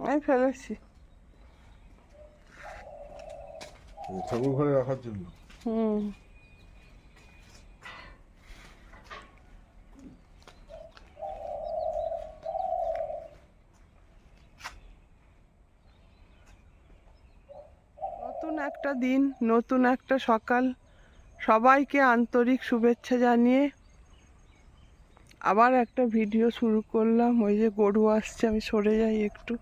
আমি ফেলেছি। ঠাকুর ঘরে রাখার জন্য। হুম। নতুন একটা দিন নতুন একটা সকাল। সবাইকে আন্তরিক শুভেচ্ছা জানিয়ে আবার একটা ভিডিও শুরু করলাম। ওই যে গরু আসছে, আমি সরে যাই একটু।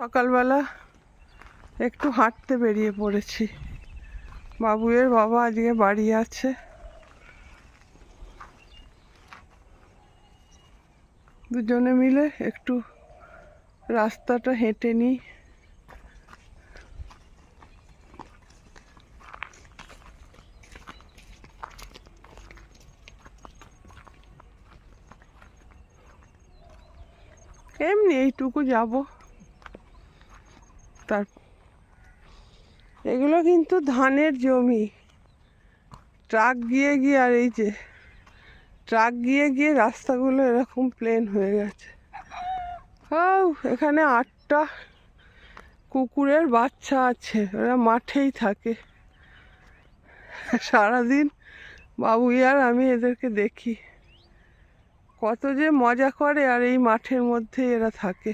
সকালবেলা একটু হাঁটতে বেরিয়ে পড়েছি। বাবুয়ের বাবা আজকে বাড়ি আছে। দুজনে মিলে একটু রাস্তাটা হেঁটে নিই। এমনি এইটুকু যাব। তার এগুলো কিন্তু ধানের জমি। ট্রাক গিয়ে গিয়ে আর এই যে, ট্রাক গিয়ে গিয়ে রাস্তাগুলো এরকম প্লেন হয়ে গেছে। হাউ, এখানে আটটা কুকুরের বাচ্চা আছে, ওরা মাঠেই থাকে। সারাদিন বাবু আর আমি এদেরকে দেখি। কত যে মজা করে আর এই মাঠের মধ্যে এরা থাকে।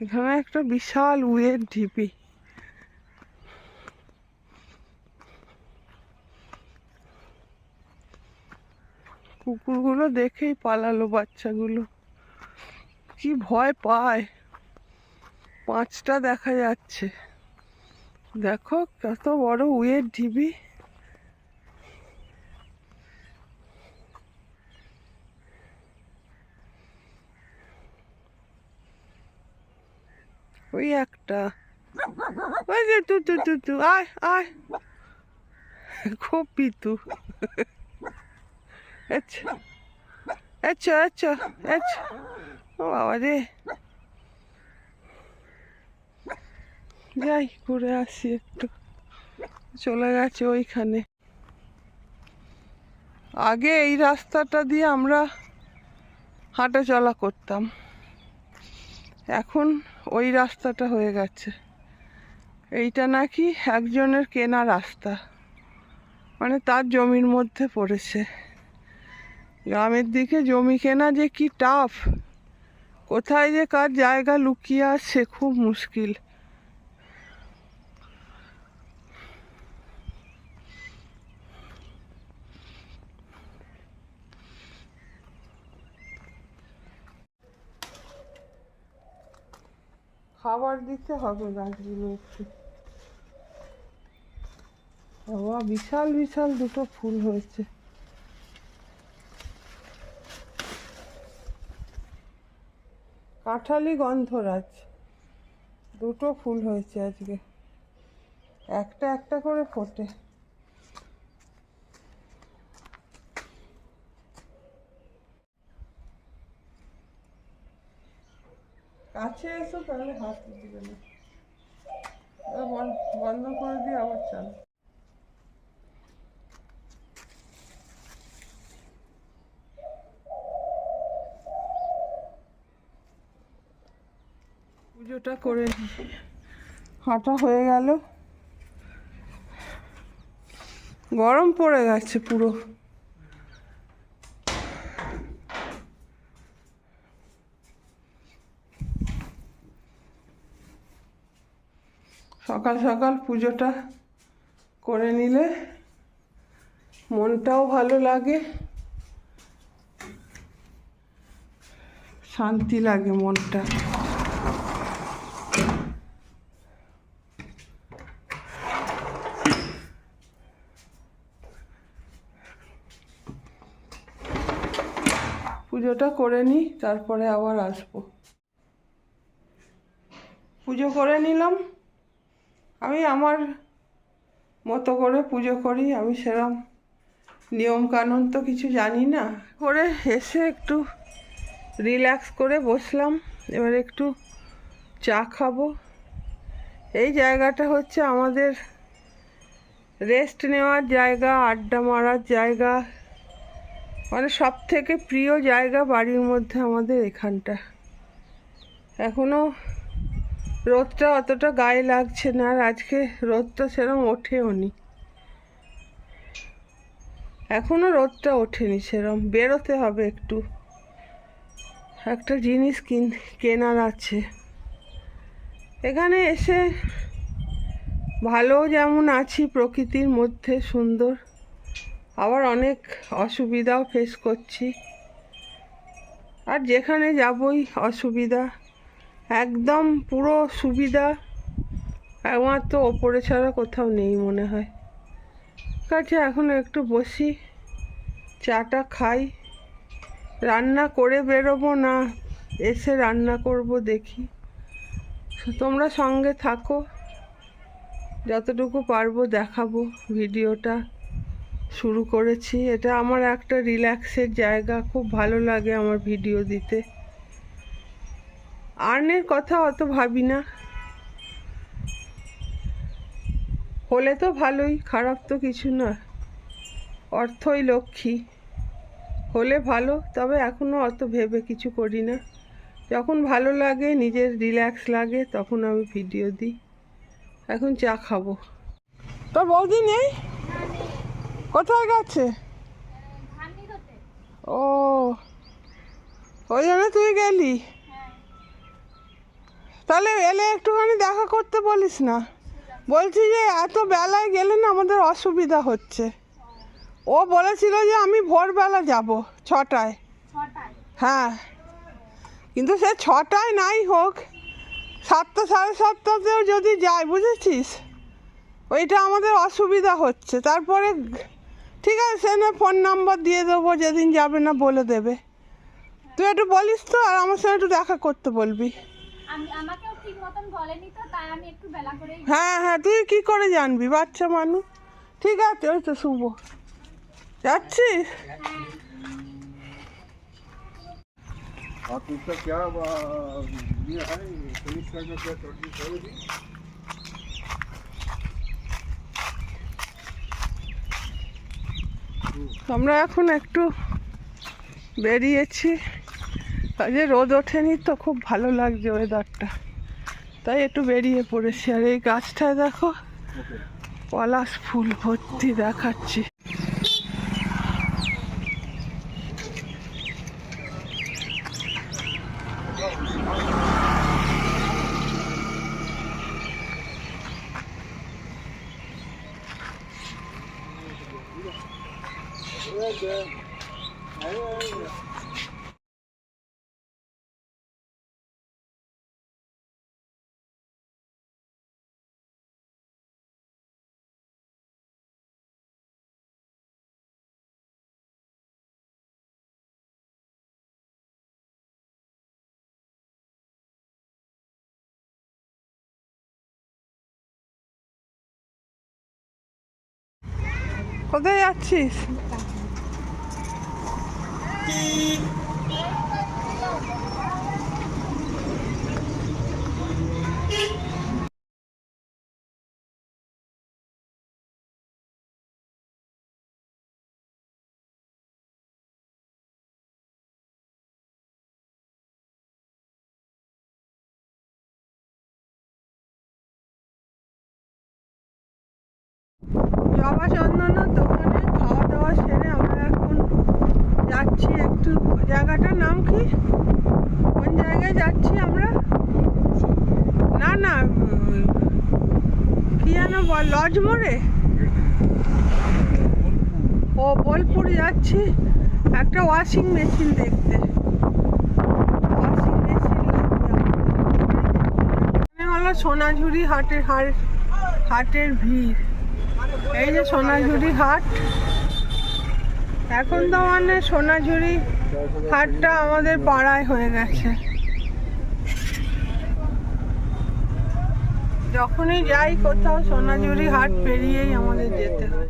এখানে একটা বিশাল উয়ের ঢিপি। কুকুরগুলো দেখেই পালালো বাচ্চাগুলো। কি ভয় পায়। পাঁচটা দেখা যাচ্ছে। দেখো কত বড় উয়ের ঢিবি ওই একটা। ওই যে তু তু তু তু, আয় আয়। খুব পিতু। আচ্ছা আচ্ছা আচ্ছা আচ্ছা ও বাবা রে। যাই, ঘুরে আসি একটু। চলে গেছে ওইখানে। আগে এই রাস্তাটা দিয়ে আমরা হাঁটা চলা করতাম। এখন ওই রাস্তাটা হয়ে গেছে। এইটা নাকি একজনের কেনা রাস্তা। মানে তার জমির মধ্যে পড়েছে। গ্রামের দিকে জমি কেনা যে কি টাফ কোথায় যে কার জায়গা লুকিয়ে আসছে খুব মুশকিল। খাবার দিতে হবে গাছগুলো বাবা, বিশাল বিশাল দুটো ফুল হয়েছে। কাঁঠালি গন্ধরাজ, দুটো ফুল হয়েছে আজকে। একটা একটা করে ফোটে। কাছে এসো তাহলে হাত দিবে না। বন্ধ করে দিয়ে আবার চাল। পুজোটা করে। হাঁটা হয়ে গেল। গরম পড়ে গেছে পুরো। সকাল সকাল পুজোটা করে নিলে মনটাও ভালো লাগে। শান্তি লাগে মনটা। পুজোটা করে নিই, তারপরে আবার আসব। পুজো করে নিলাম। আমি আমার মতো করে পুজো করি, আমি সেরম নিয়ম কানুন তো কিছু জানি না। করে এসে একটু রিল্যাক্স করে বসলাম, এবার একটু চা খাব। এই জায়গাটা হচ্ছে আমাদের রেস্ট নেওয়ার জায়গা, আড্ডা মারার জায়গা। মানে সব থেকে প্রিয় জায়গা বাড়ির মধ্যে আমাদের এখানটা। এখনও রোদটা অতটা গায়ে লাগছে না আর আজকে রোদটা সেরকম ওঠেও নি। এখনও রোদটা ওঠেনি সেরম, বেরোতে হবে একটু। একটা জিনিস কিন কেনার আছে। এখানে এসে ভালো যেমন আছি প্রকৃতির মধ্যে সুন্দর, আবার অনেক অসুবিধাও ফেস করছি। আর যেখানে যাবই অসুবিধা। একদম পুরো সুবিধা। একমাত্র ওপরে ছাড়া কোথাও নেই মনে হয়। কাছে এখন একটু বসি, চাটা খাই। রান্না করে বেরোবো না, এসে রান্না করব দেখি। তোমরা সঙ্গে থাকো, যতটুকু পারব দেখাবো ভিডিওটা শুরু করেছি। এটা আমার একটা রিল্যাক্সের জায়গা, খুব ভালো লাগে আমার ভিডিও দিতে। আর্নের কথা অত ভাবি না। হলে তো ভালোই খারাপ তো কিছু না। অর্থই লক্ষ্মী। হলে ভালো তবে এখনও অত ভেবে কিছু করি না। যখন ভালো লাগে নিজের রিল্যাক্স লাগে তখন আমি ভিডিও দিই। এখন চা খাব। তোর বৌদি নেই? কোথায় গেছে? ও ওই জন্য তুই গেলি? তাহলে এলে একটুখানি দেখা করতে বলিস না। বলছি যে এত বেলায় গেলে না আমাদের অসুবিধা হচ্ছে। ও বলেছিল যে আমি ভোরবেলা যাব ছটায়। হ্যাঁ। কিন্তু সে ছটায় নাই হোক সাতটা সাড়ে সাতটাতেও যদি যাই বুঝেছিস? ওইটা আমাদের অসুবিধা হচ্ছে। তারপরে ঠিক আছে সে না ফোন নাম্বার দিয়ে দেবো যেদিন যাবে না বলে দেবে। তুই একটু বলিস তো আর আমার সঙ্গে একটু দেখা করতে বলবি। আমি আমাকেও ঠিক মতন বলেনি তো তাই আমি একটু বেলা করেই হ্যাঁ হ্যাঁ তুই কি করে জানবি বাচ্চা মানুষ ঠিক আছে ওই তো শুভ যাচ্ছিস आप इसका क्या आ, ये है पुलिस का क्या चौकी खोलेगी আমরা এখন একটু বেরিয়েছি কাজে রোদ ওঠেনি তো খুব ভালো লাগছে ওয়েদারটা তাই একটু বেরিয়ে পড়েছি। আর এই গাছটায় দেখো, পলাশ ফুল ভর্তি দেখাচ্ছি। কোথায় যাচ্ছিস জবা চন্দনার দোকানে খাওয়া দাওয়া সেরে আমরা এখন যাচ্ছি একটু জায়গাটার নাম কি? কোন জায়গায় যাচ্ছি আমরা? না না কি যেন লজ মোড়ে? ও, বোলপুর যাচ্ছি। একটা ওয়াশিং মেশিন দেখতে। ওয়াশিং মেশিন সোনাঝুরি হাটের হাট হাটের ভিড়। এই যে সোনাঝুরি হাট। এখন তো মানে সোনাঝুরি হাটটা আমাদের পাড়ায় হয়ে গেছে। যখনই যাই কোথাও সোনাঝুরি হাট পেরিয়েই আমাদের যেতে হয়।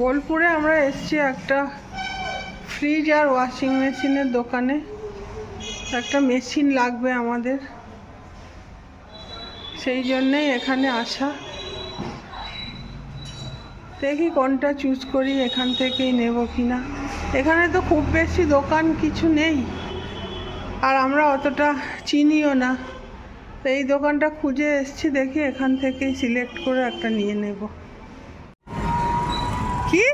বোলপুরে আমরা এসছি একটা ফ্রিজ আর ওয়াশিং মেশিনের দোকানে। একটা মেশিন লাগবে আমাদের। সেই জন্যেই এখানে আসা। দেখি কোনটা চুজ করি, এখান থেকেই নেব কি না এখানে তো খুব বেশি দোকান কিছু নেই, আর আমরা অতটা চিনিও না। তো এই দোকানটা খুঁজে এসছি, দেখি এখান থেকেই সিলেক্ট করে একটা নিয়ে নেব কি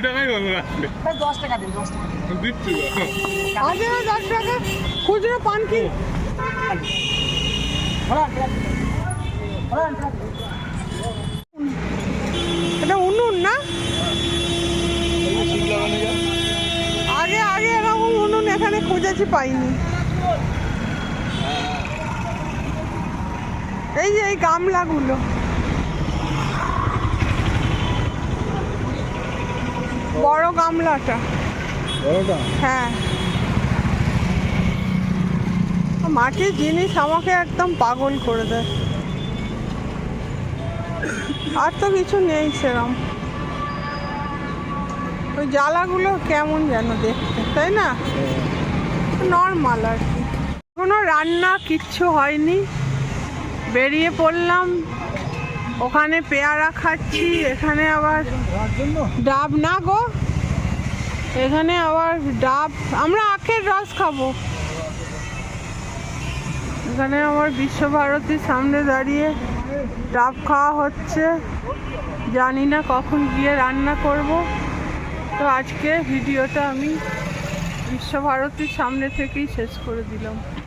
কুড়ি টাকাই হলো রাখলে দশ টাকা দিন দশ টাকা দিচ্ছি আছে দশ টাকা। খুচরো পান কি এটা উনুন না? আগে আগে এরকম উনুন এখানে খুঁজেছি পাইনি। এই যে এই গামলাগুলো। বড় গামলাটা। বড়টা? হ্যাঁ। মাটির জিনিস আমাকে একদম পাগল করে দেয়। আর তো কিছু নেই সেরম। ওই জ্বালাগুলো কেমন যেন দেখতে তাই না? নর্মাল আর কি। কোনো রান্না কিচ্ছু হয়নি। বেরিয়ে পড়লাম। ওখানে পেয়ারা খাচ্ছি, এখানে আবার ডাব, না গো। এখানে আবার ডাব, আমরা আখের রস খাব। এখানে আমার বিশ্বভারতীর সামনে দাঁড়িয়ে ডাব খাওয়া হচ্ছে। জানি না কখন গিয়ে রান্না করব। তো আজকে ভিডিওটা আমি বিশ্বভারতীর সামনে থেকেই শেষ করে দিলাম।